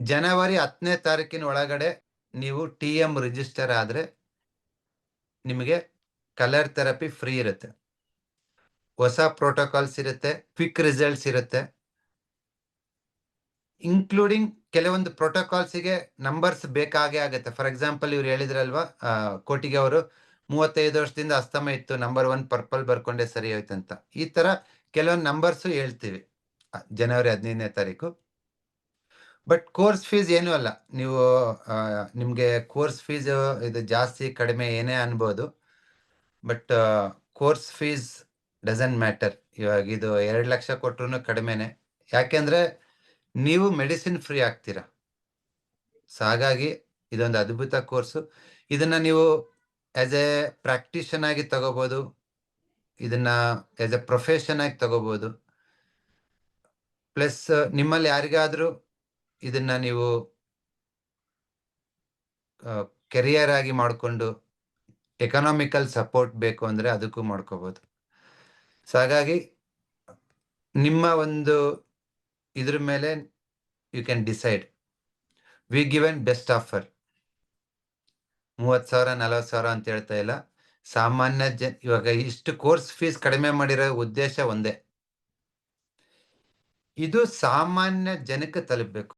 ಜನವರಿ ಹತ್ತನೇ ತಾರೀಕಿನ ಒಳಗಡೆ ನೀವು ಟಿ ಎಂ ರಿಜಿಸ್ಟರ್ ಆದರೆ ನಿಮಗೆ ಕಲರ್ ಥೆರಪಿ ಫ್ರೀ ಇರುತ್ತೆ. ಹೊಸ ಪ್ರೋಟೋಕಾಲ್ಸ್ ಇರುತ್ತೆ ಕ್ವಿಕ್ ರಿಸಲ್ಟ್ಸ್ ಇರುತ್ತೆ. ಇನ್ಕ್ಲೂಡಿಂಗ್ ಕೆಲವೊಂದು ಪ್ರೋಟೋಕಾಲ್ಸಿಗೆ ನಂಬರ್ಸ್ ಬೇಕಾಗೇ ಆಗುತ್ತೆ. ಫಾರ್ ಎಕ್ಸಾಂಪಲ್ ಇವ್ರು ಹೇಳಿದ್ರಲ್ವಾ ಕೋಟಿಗೆ ಅವರು ಮೂವತ್ತೈದು ವರ್ಷದಿಂದ ಅಸ್ತಮ ಇತ್ತು ನಂಬರ್ ಒನ್ ಪರ್ಪಲ್ ಬರ್ಕೊಂಡೆ ಸರಿ ಅಂತ ಈ ತರ ಕೆಲವೊಂದು ನಂಬರ್ಸು ಹೇಳ್ತೀವಿ. ಜನವರಿ ಹದಿನೈದನೇ ತಾರೀಕು. ಬಟ್ ಕೋರ್ಸ್ ಫೀಸ್ ಏನೂ ಅಲ್ಲ. ನೀವು ನಿಮಗೆ ಕೋರ್ಸ್ ಫೀಸ್ ಇದು ಜಾಸ್ತಿ ಕಡಿಮೆ ಏನೇ ಅನ್ಬೋದು. But course fees doesn't matter ಇವಾಗ ಇದು ಎರಡು ಲಕ್ಷ ಕೊಟ್ರು ಕಡಿಮೆನೆ. ಯಾಕೆಂದ್ರೆ ನೀವು ಮೆಡಿಸಿನ್ ಫ್ರೀ ಆಗ್ತೀರಾ? ಸೊ ಹಾಗಾಗಿ ಇದೊಂದು ಅದ್ಭುತ ಕೋರ್ಸು ಇದನ್ನ ನೀವು ಆಸ್ ಎ ಪ್ರಾಕ್ಟೀಷನ್ ಆಗಿ ತಗೋಬೋದು. ಇದನ್ನ ಆಸ್ ಎ ಪ್ರೊಫೆಷನ್ ಆಗಿ ತಗೋಬೋದು. ಪ್ಲಸ್ ನಿಮ್ಮಲ್ಲಿ ಯಾರಿಗಾದ್ರೂ ಇದನ್ನ ನೀವು ಕೆರಿಯರ್ ಆಗಿ ಮಾಡಿಕೊಂಡು ಎಕನಾಮಿಕಲ್ ಸಪೋರ್ಟ್ ಬೇಕು ಅಂದ್ರೆ ಅದಕ್ಕೂ ಮಾಡ್ಕೋಬಹುದು ಸೊ ಹಾಗಾಗಿ ನಿಮ್ಮ ಒಂದು ಇದ್ರ ಮೇಲೆ you can decide we given best offer ಮೂವತ್ತು ಸಾವಿರ, ನಲವತ್ತು ಸಾವಿರ ಅಂತ ಹೇಳ್ತಾ ಇಲ್ಲ. ಸಾಮಾನ್ಯ ಜನ, ಇವಾಗ ಇಷ್ಟು ಕೋರ್ಸ್ ಫೀಸ್ ಕಡಿಮೆ ಮಾಡಿರೋ ಉದ್ದೇಶ ಒಂದೇ. ಇದು ಸಾಮಾನ್ಯ ಜನಕ್ಕೆ ತಲುಪಬೇಕು.